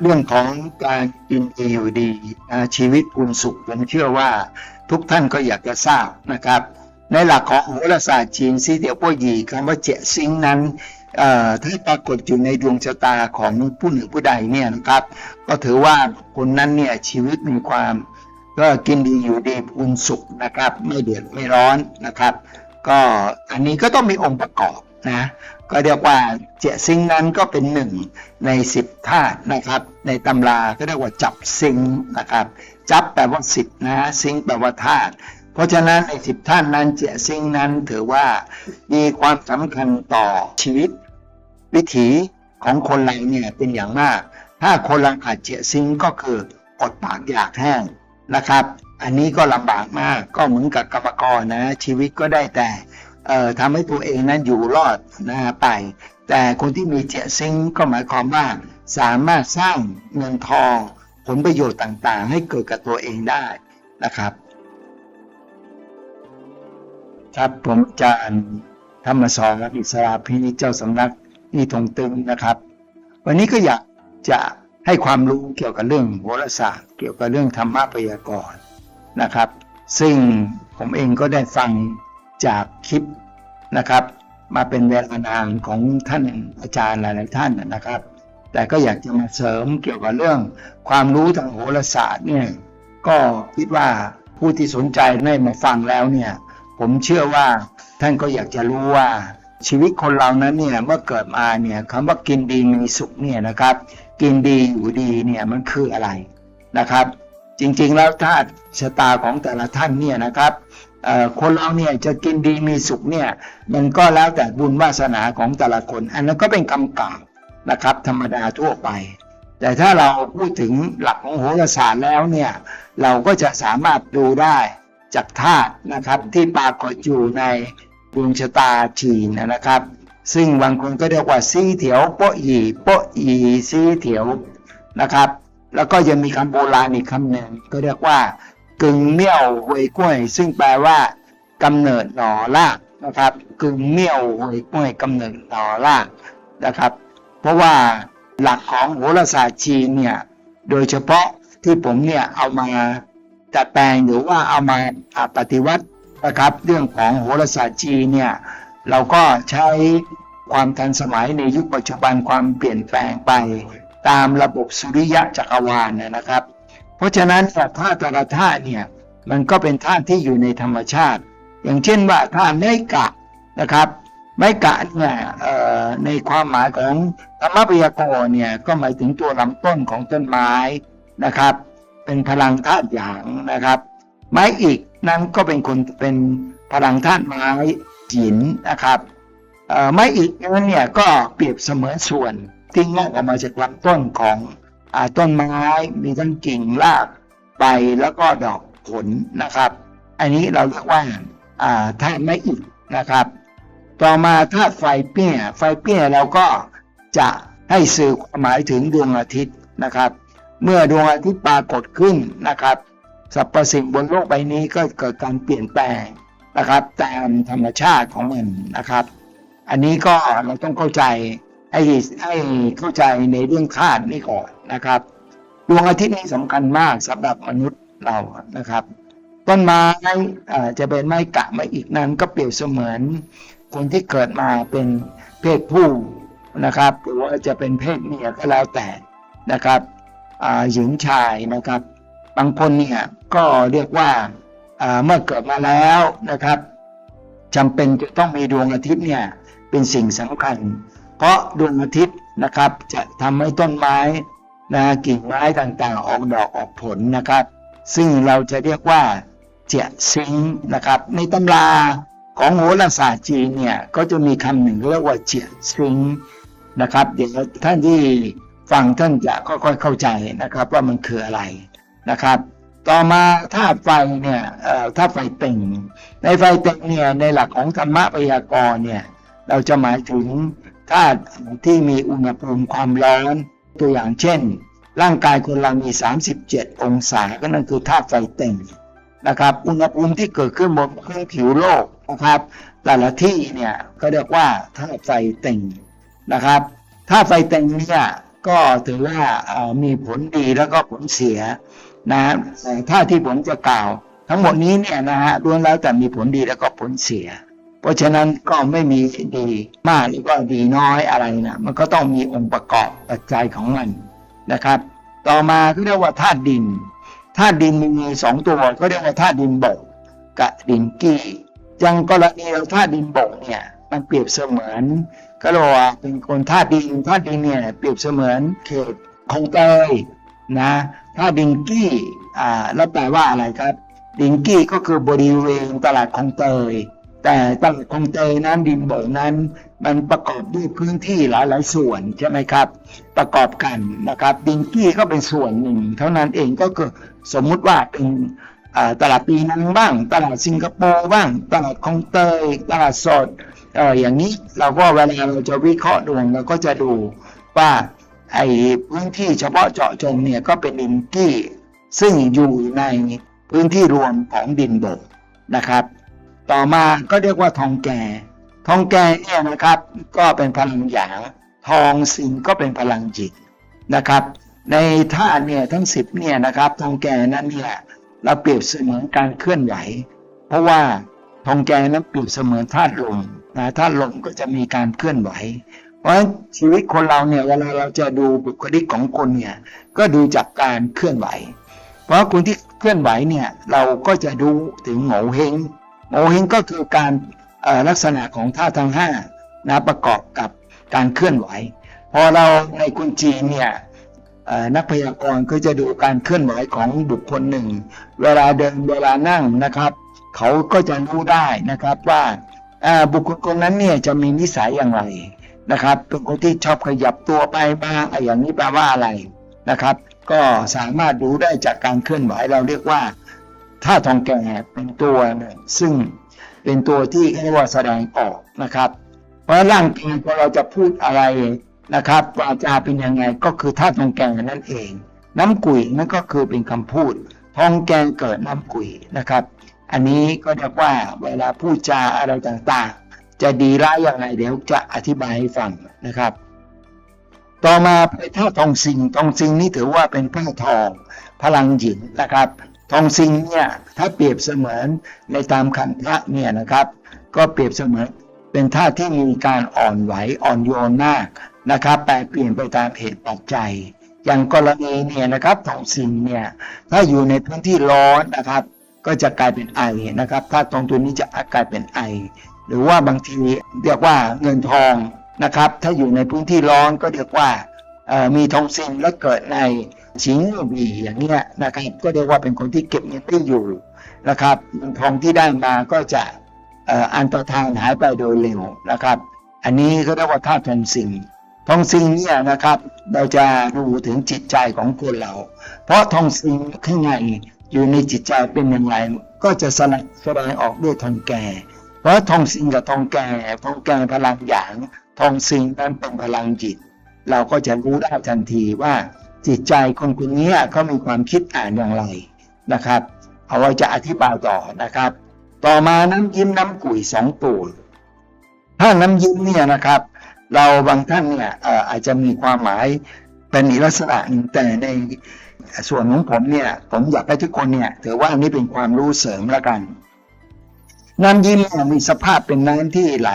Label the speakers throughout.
Speaker 1: เรื่องของการกินดีอยู่ดีชีวิตอุ่นสุขผมเชื่อว่าทุกท่านก็อยากจะทราบนะครับ ในหลักของโหราศาสตร์จีนซีเตียวป้อหยีคำว่าเจยซิงนั้นเอ่อถ้าปรากฏอยู่ในดวงชะตาของผู้หนึ่งผู้ใดเนี่ยนะครับ ก็ถือว่าคนนั้นเนี่ยชีวิตมีความก็กินดีอยู่ดีอุ่นสุขนะครับ ไม่เดือดไม่ร้อนนะครับ ก็อันนี้ก็ต้องมีองค์ประกอบ นะก็เรียกว่าเจยซิงนั้นก็เป็นหนึ่งในสิบธาตุนะครับ ในตำราก็เรียกว่าจับซิงนะครับจับแปลว่าสิบนะซิงแปลว่าธาตุเพราะฉะนั้นในสิบธาตุนั้นเจยซิงนั้นถือว่ามีความสำคัญต่อชีวิต วิถีของคนเราเนี่ยเป็นอย่างมาก ถ้าคนเราขาดเจยซิงก็คืออดปากอยากแห้งนะครับ อันนี้ก็ลำบากมากก็เหมือนกับกรรมกรนะ ชีวิตก็ได้แต่ เอ่อทำให้ตัวเองนั้นอยู่รอดนะไป แต่คนที่มีเจยซิงก็หมายความว่า สามารถสร้างเงินทองผลประโยชน์ต่างๆ ให้เกิดกับตัวเองได้นะครับ ครับผมอาจารย์ธรรมสอนอิสราพินิจเจ้าสำนักนี่ทงตึงนะครับ วันนี้ก็อยากจะให้ความรู้เกี่ยวกับเรื่องโหราศาสตร์เกี่ยวกับเรื่องธรรมะพยากรณ์นะครับ ซึ่งผมเองก็ได้ฟัง จากคลิปนะครับ มาเป็นเวลานานของท่านอาจารย์หลายๆท่านนะครับ แต่ก็อยากจะมาเสริมเกี่ยวกับเรื่อง ความรู้ทางโหราศาสตร์เนี่ยก็คิดว่าผู้ที่สนใจได้มาฟังแล้วเนี่ยผมเชื่อว่าท่านก็อยากจะรู้ว่าชีวิตคนเรานั้นเนี่ยเมื่อเกิดมาเนี่ยคำว่ากินดีมีสุขเนี่ยนะครับ กินดีอยู่ดีเนี่ยมันคืออะไรนะครับ จริงๆแล้วถ้าชะตาของแต่ละท่านเนี่ยนะครับ คนเราเนี่ยจะกินดีมีสุขเนี่ยมันก็แล้วแต่บุญวาสนาของแต่ละคน อันนั้นก็เป็นคำกล่าวนะครับ ธรรมดาทั่วไป แต่ถ้าเราพูดถึงหลักของโหราศาสตร์แล้วเนี่ยเราก็จะสามารถดูได้จากธาตุนะครับที่ปรากฏอยู่ในดวงชะตาจีนนะครับ ซึ่งบางคนก็เรียกว่าซีเถียวโปะอีโปะอีซีเถียวนะครับ แล้วก็ยังมีคำโบราณอีกคำหนึ่งก็เรียกว่า กึ่งเมี่ยวหวยกล้วย ซึ่งแปลว่ากำเนิดหน่อรากนะครับ กึ่งเมี่ยวหวยกล้วยกำเนิดหน่อรากนะครับ เพราะว่าหลักของโหราศาสตร์จีนเนี่ยโดยเฉพาะที่ผมเนี่ยเอามาจัดแปลงหรือว่าเอามาอ่าปฏิวัตินะครับ เรื่องของโหราศาสตร์จีนเนี่ยเราก็ใช้ความทันสมัยในยุคปัจจุบันความเปลี่ยนแปลงไป ตามระบบสุริยะจักรวาลนนะครับ เพราะฉะนั้นเนี่ยธาตุแต่ละธาตุเนี่ยมันก็เป็นธาตุที่อยู่ในธรรมชาติ อย่างเช่นว่าธาตุไม้กะนะครับไม้กะเนี่ยในความหมายของธรรมปยากรเนี่ยก็หมายถึงตัวลำต้นของต้นไม้นะครับ เป็นพลังธาตุหยางนะครับ ไม้อีกนั้นก็เป็นคนเป็นพลังธาตุไม้หินนะครับไม้อีกนั้นเนี่ยก็เปรียบเสมือนส่วนที่งอกออกมาจากลำต้นของ ต้นไม้มีทั้งกิ่งรากใบแล้วก็ดอกผลนะครับ อันนี้เราเรียกว่าธาตุไม้อีกนะครับ ต่อมาธาตุไฟเปี้ย ไฟเปี้ยเราก็จะให้สื่อความหมายถึงดวงอาทิตย์นะครับ เมื่อดวงอาทิตย์ปรากฏขึ้นนะครับสรรพสิ่งบนโลกใบนี้ก็เกิดการเปลี่ยนแปลงนะครับ ตามธรรมชาติของมันนะครับ อันนี้ก็เราต้องเข้าใจ ให้ให้เข้าใจในเรื่องธาตุนี้ก่อนนะครับ ดวงอาทิตย์นี้สำคัญมากสำหรับมนุษย์เรานะครับ ต้นไม้อจะเป็นไม้กะไม้อีกนั้น ก็เปรียบเสมือนคนที่เกิดมาเป็นเพศผู้นะครับ หรือว่าจะเป็นเพศเมียก็แล้วแต่นะครับหญิงชายนะครับ บางคนเนี่ยก็เรียกว่าอ่าเมื่อเกิดมาแล้วนะครับจำเป็นจะต้องมีดวงอาทิตย์เนี่ยเป็นสิ่งสำคัญ เพราะดวงอาทิตย์นะครับ จะทำให้ต้นไม้นะกิ่งไม้ต่างๆ ออกดอกออกผลนะครับ ซึ่งเราจะเรียกว่าเจียซิงนะครับ ในตำราของโหราศาสตร์จีนเนี่ยก็จะมีคำหนึ่งเรียกว่าเจียซิงนะครับเดี๋ยวท่านที่ฟังท่านจะค่อยๆเข้าใจนะครับว่ามันคืออะไรนะครับ ต่อมาธาตุไฟเนี่ยธาตุไฟเต็งในไฟเต็งเนี่ยในหลักของธรรมะพยากรณ์เนี่ยเราจะหมายถึง ธาตุที่มีอุณหภูมิความร้อน ตัวอย่างเช่น ร่างกายคนเรามี 37 องศาก็นั่นคือธาตุไฟเต็งนะครับ อุณหภูมิที่เกิดขึ้นบนพื้นผิวโลกนะครับ แต่ละที่เนี่ยก็เรียกว่าธาตุไฟเต็งนะครับธาตุไฟเต็งเนี่ยก็ถือว่ามีผลดีแล้วก็ผลเสียนะแต่ถ้าที่ผมจะกล่าว ทั้งหมดนี้เนี่ยนะฮะล้วนแล้วแต่มีผลดีแล้วก็ผลเสีย ราะฉะนั้นก็ไม่มีดีมากหรือว่าดีน้อยอะไรนะมันก็ต้องมีองค์ประกอบปัจจัยของมันนะครับ ต่อมาก็เรียกว่าธาตุดินธาตุดินมีสองตัวก็เรียกว่าธาตุดินบกกับดินกี้ยังกรณีเราธาตุดินบกเนี่ยมันเปรียบเสมือนก็เรียกว่าเป็นคนธาตุดินธาตุดินเนี่ยเปรียบเสมือนเขตคลองเตยนะธาตุดินกี้อ่าแล้วแปลว่าอะไรครับ ดินกี้ก็คือบริเวณตลาดคลองเตย แต่ตลาดคลองเตยนั้นดินโบกนั้น มันประกอบด้วยพื้นที่หลายๆส่วนใช่ไหมครับ ประกอบกันนะครับดินกี้ก็เป็นส่วนหนึ่ง เท่านั้นเองก็คือสมมุติว่าเป็นตลาดปีนังบ้าง ตลาดสิงคโปร์บ้าง ตลาดคลองเตย ตลาดสดอออย่างนี้เราก็เวลาเราจะวิเคราะห์ดวงเราก็จะดูว่าไอ้พื้นที่เฉพาะเจาะจงเนี่ยก็เป็นดินกี้ซึ่งอยู่ในพื้นที่รวมของดินบกนะครับ ต่อมาก็เรียกว่าทองแก่ ทองแก่เนี่ยนะครับ ก็เป็นพลังหยางทองสิงก็เป็นพลังจิตนะครับ ในธาตุเนี่ยทั้งสิบเนี่ยนะครับ ทองแก่นั้นเนี่ยเราเปรียบเสมือนการเคลื่อนไหว เพราะว่าทองแก่นั้นเปรียบเสมือนธาตุลมนะธาตุลมก็จะมีการเคลื่อนไหว เพราะฉะนั้นชีวิตคนเราเนี่ยเวลาเราจะดูบุคลิกของคนเนี่ยก็ดูจากการเคลื่อนไหว เพราะคนที่เคลื่อนไหวเนี่ยเราก็จะดูถึงโงเ่เฮง โงเ่เฮงก็คือการลักษณะของธาทั้งห้านะประกอบกับการเคลื่อนไหว พอเราในคนจีนเนี่ยนักพยากรณ์ก็จะดูการเคลื่อนไหวของบุคคลหนึ่ง เวลาเดินเวลานั่งนะครับ เขาก็จะรู้ได้นะครับว่าอ่าบุคคลคนนั้นเนี่ยจะมีนิสัยอย่างไรนะครับเป็นคนที่ชอบขยับตัวไปบ้างอะไรอย่างนี้แปลว่าอะไรนะครับ ก็สามารถดูได้จากการเคลื่อนไหวเราเรียกว่า ท่าตุทองแก่เป็นตัวหนึ่งซึ่งเป็นตัวที่เรียกว่าแสดงออกนะครับ เพราะร่างกายพอเราจะพูดอะไรนะครับวาจาเป็นยังไงก็คือธาตุทองแกงนั่นเอง น้ำกุยนั่นก็คือเป็นคำพูด ทองแกงเกิดน้ำกุยนะครับ อันนี้ก็เรียกว่าเวลาพูดจาอะไรต่างๆ จะดีร้ายอย่างไรเดี๋ยวจะอธิบายให้ฟังนะครับต่อมาไปท่าตุทองซิงทองซิงนี่ถือว่าเป็นผ้าทองพลังหยินนะครับ ทองซิงเนี่ยถ้าเปรียบเสมือนในตามคันธะเนี่ยนะครับ ก็เปรียบเสมือนเป็นท่าตุที่มีการอ่อนไหวอ่อนโยนมากนะครับแปรเปลี่ยนไปตามเหตุปัจจัย อย่างกรณีเนี่ยนะครับทองซิงเนี่ยถ้าอยู่ในพื้นที่ร้อนนะครับ ก็จะกลายเป็นไอนะครับถ้าตรงตัวนี้จะกลายเป็นไอ หรือว่าบางทีเรียกว่าเงินทองนะครับ ถ้าอยู่ในพื้นที่ร้อนก็เรียกว่ามีทองซิงแล้วเกิดใน ชิงวีอย่างเงี้ยนะครับก็เรียกว่าเป็นคนที่เก็บเงินได้อยู่นะครับเงินทองที่ได้มาก็จะอันตรธานหายไปโดยเร็วนะครับ อันนี้ก็เรียกว่าธาตุทองซิงทองซิงเนี่ยนะครับเราจะดูถึงจิตใจของคนเรา เพราะทองซิงข้างในอยู่ในจิตใจเป็นอย่างไรก็จะแสดแสดงออกด้วยทองแก่ เพราะทองซิงกับทองแก่ทองแก่พลังหยาง ทองซิงนั้นเป็นพลังจิต เราก็จะรู้ได้ทันทีว่า จิตใจคนคนนี้เขามีความคิดอ่านอย่างไรนะครับ เอาไว้จะอธิบายต่อนะครับ ต่อมาน้ำยิ้มน้ำกุ๋ยสองตัวถ้าน้ำยิ้มเนี่ยนะครับ เราบางท่านเนี่ยอาจจะมีความหมายเป็นอีกลักษณะหนึ่งแต่ในส่วนของผมเนี่ยผมอยากให้ทุกคนเนี่ยถือว่าอันนี้เป็นความรู้เสริมละกัน น้ำยิ้มเนี่ยมีสภาพเป็นน้ำที่ไหล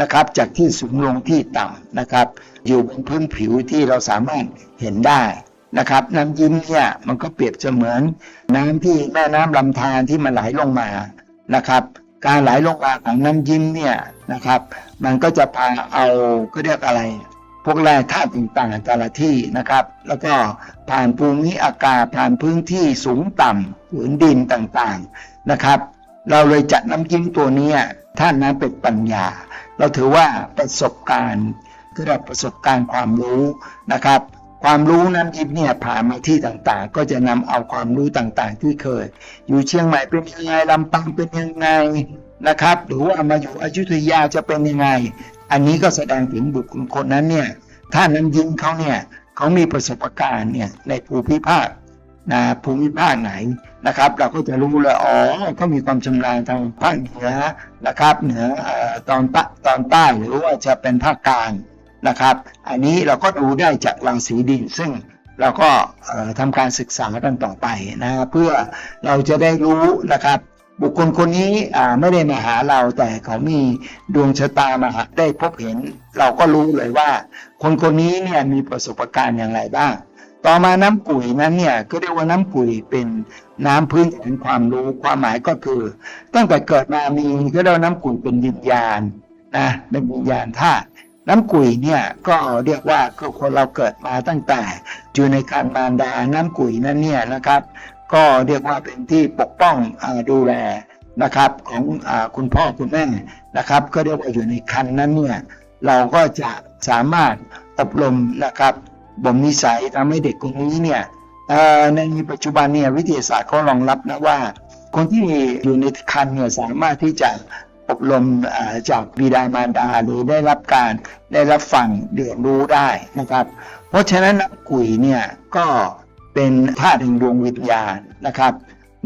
Speaker 1: นะครับ จากที่สูงลงที่ต่ำนะครับ อยู่บนพื้นผิวที่เราสามารถเห็นได้นะครับ น้ำยิ้มเนี่ยมันก็เปรียบเสมือน น้ำที่แม่น้ำลำธารที่มันไหลลงมานะครับ การไหลลงมาของน้ำยิ้มเนี่ยนะครับ มันก็จะพาเอาก็เรียกอะไร พวกแร่ธาตุต่างๆแต่ละที่นะครับ แล้วก็ผ่านภูมิอากาศผ่านพื้นที่สูงต่ำผืนดินต่างๆนะครับ เราเลยจัดน้ำจิ้มตัวนี้ท่านนั้นเป็นปัญญา เราถือว่าประสบการณ์คือแบบประสบการณ์ความรู้นะครับ ความรู้น้ำจิ้มเนี่ยผ่านมาที่ต่างๆ ก็จะนำเอาความรู้ต่างๆ ที่เคย อยู่เชียงใหม่เป็นยังไงลำปางเป็นยังไงนะครับ หรือว่ามาอยู่อยุธยาจะเป็นยังไง อันนี้ก็แสดงถึงบุคคลคนนั้นเนี่ยถ้านั้นยิงเขาเนี่ยเขามีประสบการณ์เนี่ยในภูมิภาค นะภูมิภาคไหนนะครับ เราก็จะรู้เลยอ๋อเขามีความชำนาญทางภาคเหนือนะครับเหนือตอนต้ตอนใต้หรือว่าจะเป็นภาคกลางนะครับ อันนี้เราก็ดูได้จากรังสีดิน ซึ่งเราก็เอ่อทำการศึกษากันต่อไปนะเพื่อเราจะได้รู้นะครับ บุคคลคนนี้ไม่ได้มาหาเราแต่เขามีดวงชะตามาได้พบเห็น เราก็รู้เลยว่า คนคนนี้เนี่ยมีประสบการณ์อย่างไรบ้าง ต่อมาน้ำกุ๋ยนั้นเนี่ยก็เรียกว่าน้ำกุ๋ยเป็นน้ำพื้นฐานความรู้ความหมายก็คือ ตั้งแต่เกิดมามีก็เรียกว่าน้ำกุ๋ยเป็นวิญญาณนะเป็นวิญญาณธาตุน้ำกุ๋ยเนี่ยก็เรียกว่าคือคนเราเกิดมาตั้งแต่อยู่ในการมารดาน้ำกุ๋ยนั้นเนี่ยนะครับ ก็เรียกว่าเป็นที่ปกป้องอดูแลนะครับของอคุณพ่อคุณแม่นะครับ ก็เรียกว่าอยู่ในคันนั้นเนี่ยเราก็จะสามารถอบรมนะครับ บ่มนิสัยทำให้เด็กคนนี้เนี่ยในปัจจุบันเนี่ยวิทยาศาสตร์เขารองรับนะว่า คนที่อยู่ในคันเนี่ยสามารถที่จะอบรมจากบิดามารดาหรือได้รับการได้รับฟังเรียนรู้ได้นะครับ เพราะฉะนั้นน้ำกุ๋ยเนี่ยก็เป็นธาตุแห่งดวงวิญญาณนะครับ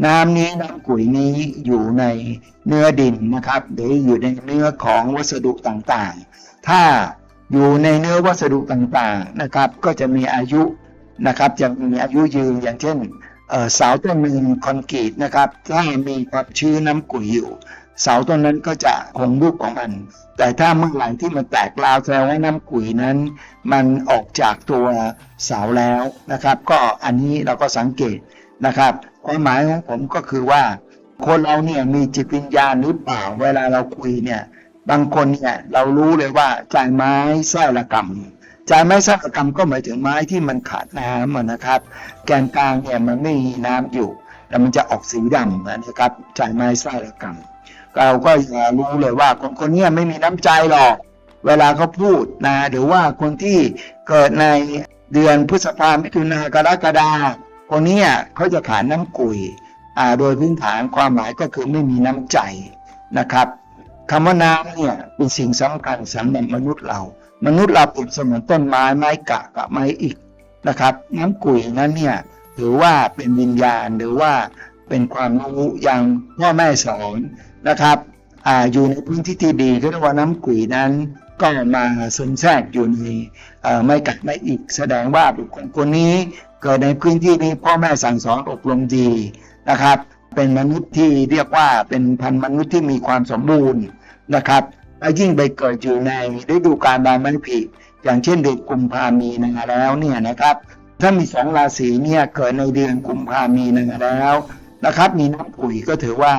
Speaker 1: น้ำนี้น้ำกุ๋ยนี้อยู่ในเนื้อดินนะครับหรืออยู่ในเนื้อของวัสดุต่างๆ ถ้า อยู่ในเนื้อวัสดุต่างๆนะครับ ก็จะมีอายุนะครับจะมีอายุยืนอย่างเช่นเสาต้นหนึ่งคอนกรีตนะครับถ้ามีความชื้นน้ำกุ๋ยอยู่ เสาต้นนั้นก็จะคงรูปของมัน แต่ถ้าเมื่อไหร่ที่มันแตกราวแสดงว่าน้ำกุ๋ยนั้น มันออกจากตัวเสาแล้วนะครับ ก็อันนี้เราก็สังเกตนะครับความหมายของผมก็คือว่า คนเราเนี่ยมีจิตวิญญาณหรือเปล่าเวลาเราคุยเนี่ย บางคนเนี่ยเรารู้เลยว่าจ่ายไม้ไส้ระกำจ่ายไม้ไส้ระกำก็หมายถึงไม้ที่มันขาดน้ำนะครับ แกนกลางเนี่ยมันไม่มีน้ำอยู่แล้วมันจะออกสีดำนะครับจ่ายไม้ไส้ระกำเราก็จะรู้เลยว่าคนคนนี้ไม่มีน้ำใจหรอก เวลาเขาพูดนะหรือว่าคนที่เกิดในเดือนพฤษภาคมิถุนากรกฎาคนนี้เขาจะขาดน้ำกุยโดยพื้นฐานความหมายก็คือไม่มีน้ำใจนะครับ คำว่าน้ำเนี่ยเป็นสิ่งสำคัญสำหรับมนุษย์เรา มนุษย์เราเปรียบเสมือนต้นไม้ไม้กะกับไม้อิฐนะครับ น้ำกุยนั้นเนี่ยถือว่าเป็นวิญญาณหรือว่าเป็นความรู้อย่างพ่อแม่สอนนะครับออยู่ในพื้นที่ที่ดีก็เรียกว่าน้ำกุยนั้นก็มาซึมแทรกอยู่ในไม่กัดไม่อีก แสดงว่าบุคคลคนนี้เกิดในพื้นที่นี้พ่อแม่สั่งสอนอบรมดีนะครับ เป็นมนุษย์ที่เรียกว่าเป็นพันธุ์มนุษย์ที่มีความสมบูรณ์ นะครับและยิ่งไปเกิดอยู่ในฤดูกาลใบไม้ผลิอย่างเช่นเดือนกุมภามีนาแล้วเนี่ยนะครับ ถ้ามีสองราศีเนี่ยเกิดในเดือนกุมภามีนาแล้วนะครับ มีน้ำปุ๋ยก็ถือว่า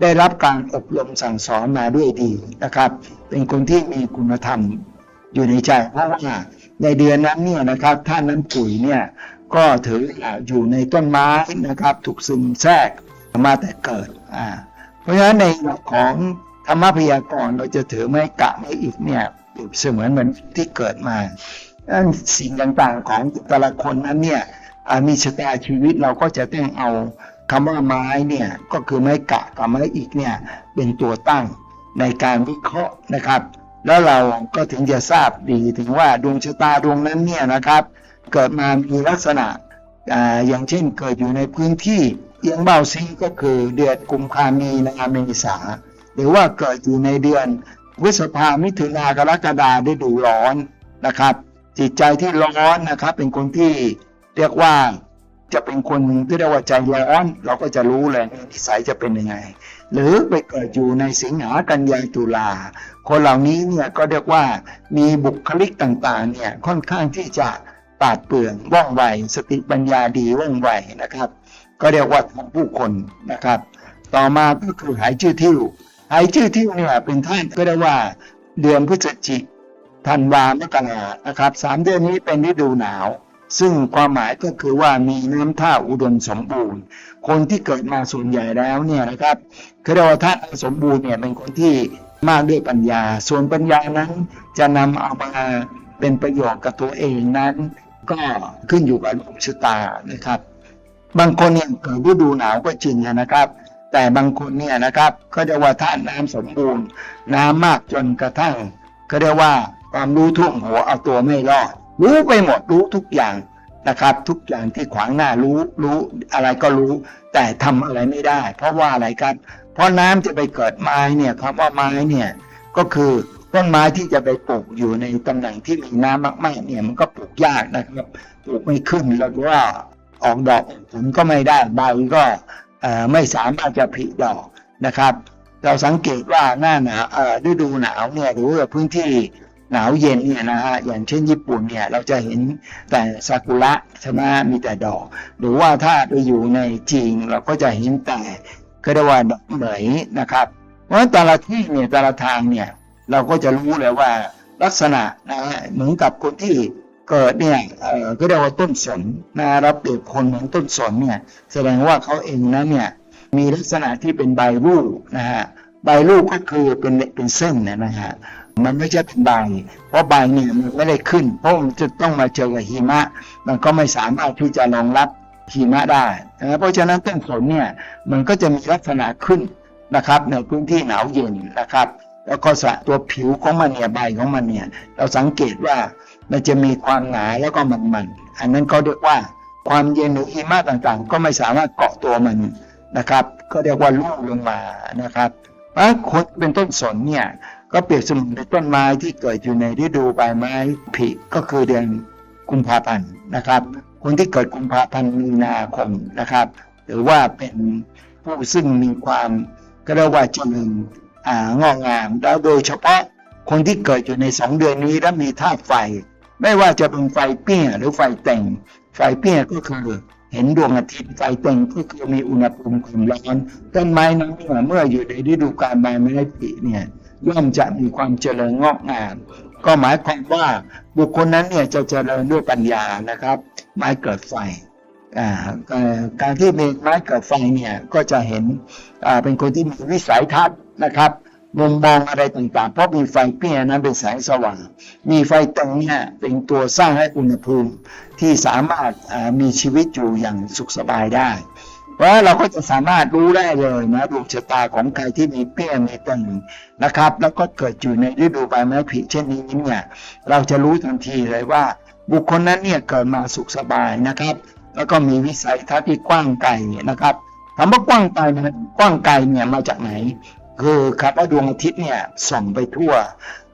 Speaker 1: ได้รับการอบรมสั่งสอนมาด้วยดีนะครับ เป็นคนที่มีคุณธรรมอยู่ในใจเพราะว่าในเดือนนั้นเนี่ยนะครับท่านน้ำปุ๋ยเนี่ยก็ถืออยู่ในต้นไม้นะครับ ถูกซึมแทรกมาแต่เกิดอ่าเพราะฉะนั้นในของ ธรรมพยากรณ์เราจะถือไม่กะไม่อีกเนี่ยเปรียบเสมือนเหมือนที่เกิดมาดังนั้นสิ่งต่างๆของแต่ละคนนั้นเนี่ยมีชะตาชีวิตเราก็จะต้องเอาคำว่าไม้เนี่ยก็คือไม้กะกับไม้อีกเนี่ยเป็นตัวตั้งในการวิเคราะห์นะครับ แล้วเราก็ถึงจะทราบดีถึงว่าดวงชะตาดวงนั้นเนี่ยนะครับ เกิดมามีลักษณะอ่าอย่างเช่นเกิดอยู่ในพื้นที่เอียงเบาซิงก็คือเดือนกุมภามีนาเมษา หรือว่าเกิดอยู่ในเดือนพฤษภามิถุนากรกฎาได้ดูร้อนนะครับ จิตใจที่ร้อนนะครับ เป็นคนที่เรียกว่าจะเป็นคนที่เรียกว่าใจร้อน เราก็จะรู้เลยนิสัยจะเป็นยังไง หรือไปเกิดอยู่ในสิงหากันยาตุลาคนเหล่านี้เนี่ยก็เรียกว่ามีบุคลิกต่างๆเนี่ยค่อนข้างที่จะปาดเปื่องว่องไวสติปัญญาดีว่องไวนะครับ ก็เรียกว่าของผู้คนนะครับ ต่อมาก็คือหายชื่อทิ่ว หายชื่อทิ่วเนี่ยเป็นท่านก็เรียกว่า เดือนพฤศจิกธันวามกรานะครับสามเดือนนี้เป็นฤดูหนาว ซึ่งความหมายก็คือว่ามีน้ำท่าอุดมสมบูรณ์ คนที่เกิดมาส่วนใหญ่แล้วเนี่ยนะครับคือเรียกว่าท่านสมบูรณ์เนี่ยเป็นคนที่มากด้วยปัญญา ส่วนปัญญานั้นจะนำเอามาเป็นประโยชน์กับตัวเองนั้น ก็ขึ้นอยู่กับดวงชะตานะครับ บางคนเนี่ยเกิดฤดูหนาวก็จริงนะครับ แต่บางคนเนี่ยนะครับก็จะว่าท่านน้ำสมบูรณ์น้ำมากจนกระทั่งก็เรียกว่าความรู้ท่วมหัวเอาตัวไม่รอด รู้ไปหมดรู้ทุกอย่างนะครับ ทุกอย่างที่ขวางหน้ารู้รู้อะไรก็รู้ แต่ทำอะไรไม่ได้ เพราะว่าอะไรครับ เพราะน้ำจะไปเกิดไม้เนี่ยคำว่าไม้เนี่ยก็คือต้นไม้ที่จะไปปลูกอยู่ในตำแหน่งที่มีน้ำมากๆเนี่ยมันก็ปลูกยากนะครับปลูกไม่ขึ้นแล้วก็ออกดอกผลก็ไม่ได้ใบก็ ไม่สามารถจะผลิดอกนะครับ เราสังเกตว่าหน้าหนาวฤดูหนาวเนี่ยหรือว่าพื้นที่หนาวเย็นเนี่ยนะฮะอย่างเช่นญี่ปุ่นเนี่ยเราจะเห็นแต่ซากุระใช่ไหมมีแต่ดอก หรือว่าถ้าไปอยู่ในจีนเราก็จะเห็นแต่ก็เรียกว่าดอกเหมยนะครับ เพราะฉะนั้นแต่ละที่เนี่ยแต่ละทางเนี่ยเราก็จะรู้เลยว่าลักษณะนะเหมือนกับคนที่ เกิดเนี่ยก็เรียกว่าต้นสนนะรับเปรียบคนเหมือนต้นสนเนี่ยแสดงว่าเขาเองนะเนี่ยมีลักษณะที่เป็นใบลูกนะฮะใบลูกก็คือเป็นเป็นเส้นนะนะฮะมันไม่ใช่เป็นใบเพราะใบเนี่ยมันไม่ได้ขึ้น เพราะมันจะต้องมาเจอกับหิมะ มันก็ไม่สามารถที่จะรองรับหิมะได้นะเพราะฉะนั้นต้นสนเนี่ยมันก็จะมีลักษณะขึ้นนะครับในพื้นที่หนาวเย็นนะครับ แล้วก็สะตัวผิวของมันเนี่ยใบของมันเนี่ย เราสังเกตว่ามันจะมีความหนาแล้วก็มันๆอันนั้นก็เรียกว่าความเย็นหรือหิมะต่างๆ ก็ไม่สามารถเกาะตัวมันนะครับก็เรียกว่าลูกลงมานะครับเพราะคนเป็นต้นสนเนี่ยก็เปรียบเสมือนเป็นต้นไม้ที่เกิดอยู่ในฤดูใบไม้ผลิก็คือเดือนกุมภาพันธ์นะครับ คนที่เกิดกุมภาพันธ์มีนาคมนะครับ หรือว่าเป็นผู้ซึ่งมีความก็เรียกว่าเจริญอ่า งอกงามแล้วโดยเฉพาะคนที่เกิดอยู่ในสองเดือนนี้และมีธาตุไฟ ไม่ว่าจะเป็นไฟเปี้ยหรือไฟแต่ง ไฟเปี้ยก็คือเห็นดวงอาทิตย์ไฟแต่งก็คือมีอุณหภูมิความร้อนต้นไม้นั้นเมื่ออยู่ในฤดูกาลใบไม้ผลิเนี่ยย่อมจะมีความเจริญงอกงามก็หมายความว่าบุคคลนั้นเนี่ยจะเจริญด้วยปัญญานะครับ ไม้เกิดไฟการที่มีไม้เกิดไฟเนี่ยก็จะเห็นเป็นคนที่มีวิสัยทัศน์ นะครับมุมมองอะไรต่างๆ เพราะมีไฟเปี้ยนั้นเป็นแสงสว่าง มีไฟตรงเนี่ยเป็นตัวสร้างให้อุณหภูมิที่สามารถมีชีวิตอยู่อย่างสุขสบายได้ เพราะเราก็จะสามารถรู้ได้เลยนะดวงชะตาของใครที่มีเปี้ยมีตังนะครับ แล้วก็เกิดอยู่ในฤดูใบไม้ผลิเช่นนี้เนี่ยเราจะรู้ทันทีเลยว่า บุคคลนั้นเนี่ยเกิดมาสุขสบายนะครับ แล้วก็มีวิสัยทัศน์ที่กว้างไกลนะครับคำว่ากว้างไกลนะกว้างไกลเนี่ยมาจากไหน คือครับว่าดวงอาทิตย์เนี่ยส่องไปทั่ว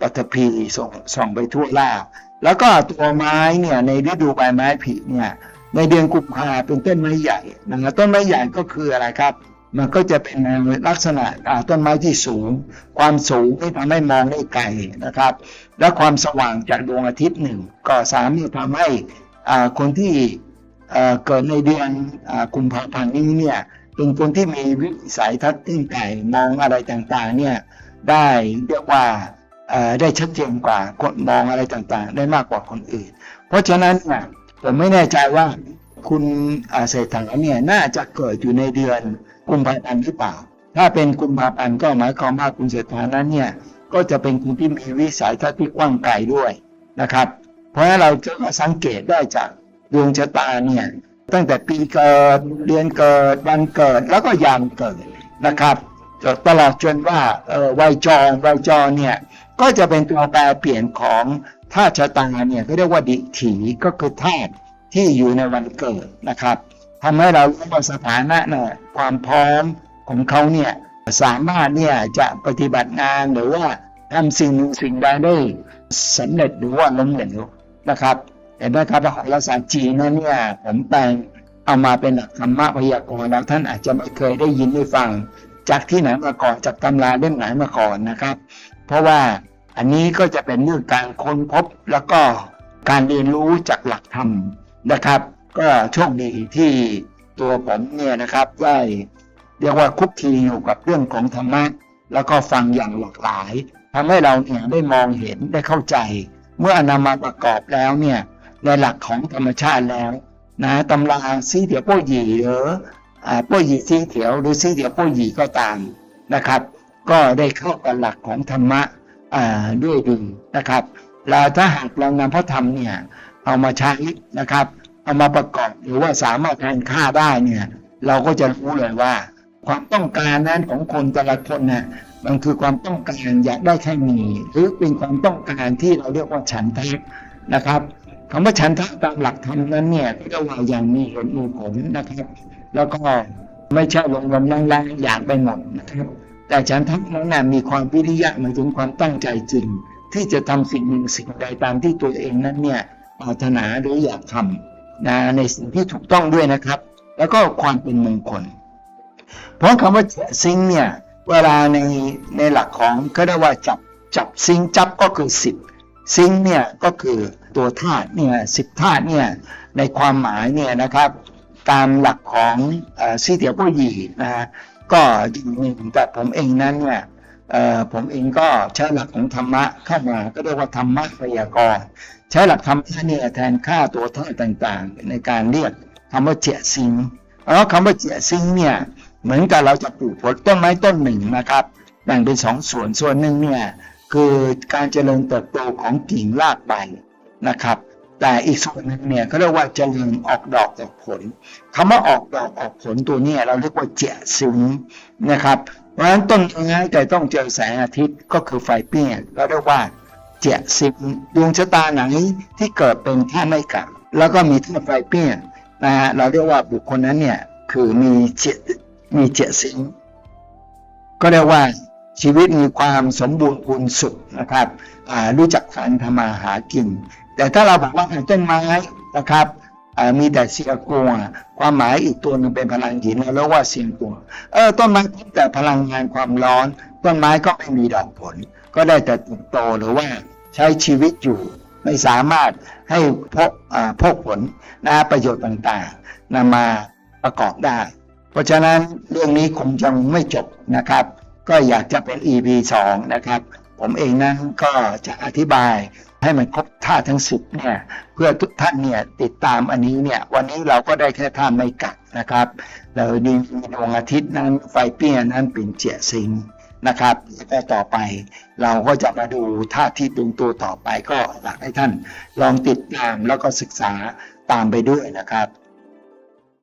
Speaker 1: ปฐพีส่องส่องไปทั่วโลกแล้วก็ตัวไม้เนี่ยในฤดูใบไม้ผลิเนี่ยในเดือนกุมภาเป็นต้นไม้ใหญ่นะครับต้นไม้ใหญ่ก็คืออะไรครับ มันก็จะเป็นลักษณะต้นไม้ที่สูง ความสูงที่ทำให้มองได้ไกลนะครับ และความสว่างจากดวงอาทิตย์หนึ่ง ก็สามารถทำให้คนที่เกิดในเดือนกุมภาพันธ์นี้เนี่ย เป็นคนที่มีวิสัยทัศน์ที่ไกลมองอะไรต่างๆ เนี่ยได้เรียกว่าได้ชัดเจนกว่าคนมองอะไรต่างๆ ได้มากกว่าคนอื่น เพราะฉะนั้นเนี่ยผมไม่แน่ใจว่าคุณเศรษฐาเนี่ยน่าจะเกิดอยู่ในเดือนกุมภาพันธ์หรือเปล่า ถ้าเป็นกุมภาพันธ์ก็หมายความว่าคุณเศรษฐานั้นเนี่ยก็จะเป็นคนที่มีวิสัยทัศน์ที่กว้างไกลด้วยนะครับ เพราะฉะนั้นเราจะสังเกตได้จากดวงชะตาเนี่ย ตั้งแต่ปีเกิดเดือนเกิดวันเกิดแล้วก็ยามเกิดนะครับตลอดจนว่าวัยจรวัยจรเนี่ยก็จะเป็นตัวแปรเปลี่ยนของธาตุชะตาเนี่ยเขาเรียกว่าดิถีก็คือธาตุที่อยู่ในวันเกิดนะครับทำให้เรารู้ว่าสถานะเนี่ยความพร้อมของเขาเนี่ยสามารถเนี่ยจะปฏิบัติงานหรือว่าทำสิ่งหนึ่งสิ่งใดได้สำเร็จหรือว่าล้มเหลวนะครับ เห็นไหมครับหลักศาสตร์จีนนั้นเนี่ยผมแปลงเอามาเป็นหลักธรรมะพยากรณ์แล้วท่านอาจจะไม่เคยได้ยินได้ฟัง จากที่ไหนมาก่อนจากตำราเล่มไหนมาก่อนนะครับ เพราะว่าอันนี้ก็จะเป็นเรื่องการค้นพบแล้วก็การเรียนรู้จากหลักธรรมนะครับ ก็โชคดีที่ตัวผมเนี่ยนะครับได้เรียกว่าคุกคีอยู่กับเรื่องของธรรมะแล้วก็ฟังอย่างหลากหลายทำให้เราเนี่ยได้มองเห็นได้เข้าใจ เมื่อนำมาประกอบแล้วเนี่ย ในหลักของธรรมชาติแล้วนะตำราซีเถียวโป้หยีหรือโป้หยีซีเถียวหรือซีเถียวโป้หยีก็ตามนะครับ ก็ได้เข้ากับหลักของธรรมะด้วยดีนะครับแล้วถ้าหากเรานำพระธรรมเนี่ยเอามาใช้นะครับ เอามาประกอบหรือว่าสามารถแทนค่าได้เนี่ยเราก็จะรู้เลยว่า ความต้องการนั้นของคนแต่ละคนน่ะมันคือความต้องการอยากได้แค่มีหรือเป็นความต้องการที่เราเรียกว่าฉันทะนะครับ คำว่าฉันทะตามหลักธรรมนั้นเนี่ยก็จะว่าอย่างมีเหตุมีผลนะครับ แล้วก็ไม่ใช่ลงลมแรงๆอยากไปหมดนะครับ แต่ฉันทั้งนั้นนะมีความวิริยะหมายถึงความตั้งใจจริง ที่จะทำสิ่งหนึ่งสิ่งใดตามที่ตัวเองนั้นเนี่ยปรารถนาหรืออยากทำนะในสิ่งที่ถูกต้องด้วยนะครับ แล้วก็ความเป็นมงคล เพราะคำว่าซิงเนี่ยเวลาในในหลักของก็ได้ว่าจับจับซิงจับก็คือสิบ ซิงเนี่ยก็คือตัวธาตุเนี่ยสิบธาตุเนี่ยในความหมายเนี่ยนะครับตามหลักของอซีเตียวผู้ยีนะฮะก็อย่างหนึ่งแต่ผมเองนั้นเนี่ยผมเองก็ใช้หลักของธรรมะเข้ามาก็เรียกว่าธรรมะพยากรณ์ใช้หลักธรรมะเนี่ยแทนค่าตัวธาตุต่างๆ ในการเรียกคำว่าเจียซิงเพราะคำว่าเจียซิงเนี่ยเหมือนกับเราจะปลูกผลต้นไม้ต้นหนึ่งนะครับแบ่งเป็นสองส่วนส่วนหนึ่งเนี่ย คือการเจริญเติบโตของกิ่งรากใบนะครับ แต่อีกส่วนหนึ่งเนี่ยเขาเรียกว่าเจริญออกดอกออกผลคำว่าออกดอกออกผลตัวนี้เราเรียกว่าเจียซิงนะครับเพราะฉะนั้นต้นไม้แต่ต้องเจอแสงอาทิตย์ก็คือไฟเปี้ยเราเรียกว่าเจียซิงดวงชะตาไหนที่เกิดเป็นท่าตุไม่กลับแล้วก็มีท่าตุไฟเปี้ยนะฮะเราเรียกว่าบุคคลนั้นเนี่ยคือมีเจมีเจตสิงก็เรียกว่า ชีวิตมีความสมบูรณ์พูนสุขนะครับรู้จักการทำมาหากิน แต่ถ้าเราบอกว่าต้นไม้นะครับมีแต่เสียกลัวความหมายอีกตัวหนึ่งเป็นพลังหินเราเรียกว่าเสียงกลัวเออต้นไม้พบแต่พลังงานความร้อน ต้นไม้ก็ไม่มีดอกผล ก็ได้แต่ติบโตหรือว่าใช้ชีวิตอยู่ไม่สามารถให้พกพกผลนะประโยชน์ต่างๆนำมาประกอบได้ เพราะฉะนั้นเรื่องนี้คงจะไม่จบนะครับ ก็อยากจะเป็น EP 2 นะครับ ผมเองนั้นก็จะอธิบายให้มันครบท่าทั้งสิบเนี่ยเพื่อทุกท่านเนี่ยติดตามอันนี้เนี่ยวันนี้เราก็ได้แค่ท่าไม่กัดนะครับแล้วดีดวงอาทิตย์นั้นไฟเปี้ยนั้นเป็นเจียซิงนะครับแล้วต่อไปเราก็จะมาดูท่าที่ดวงตัวต่อไปก็อยากให้ท่านลองติดตามแล้วก็ศึกษาตามไปด้วยนะครับ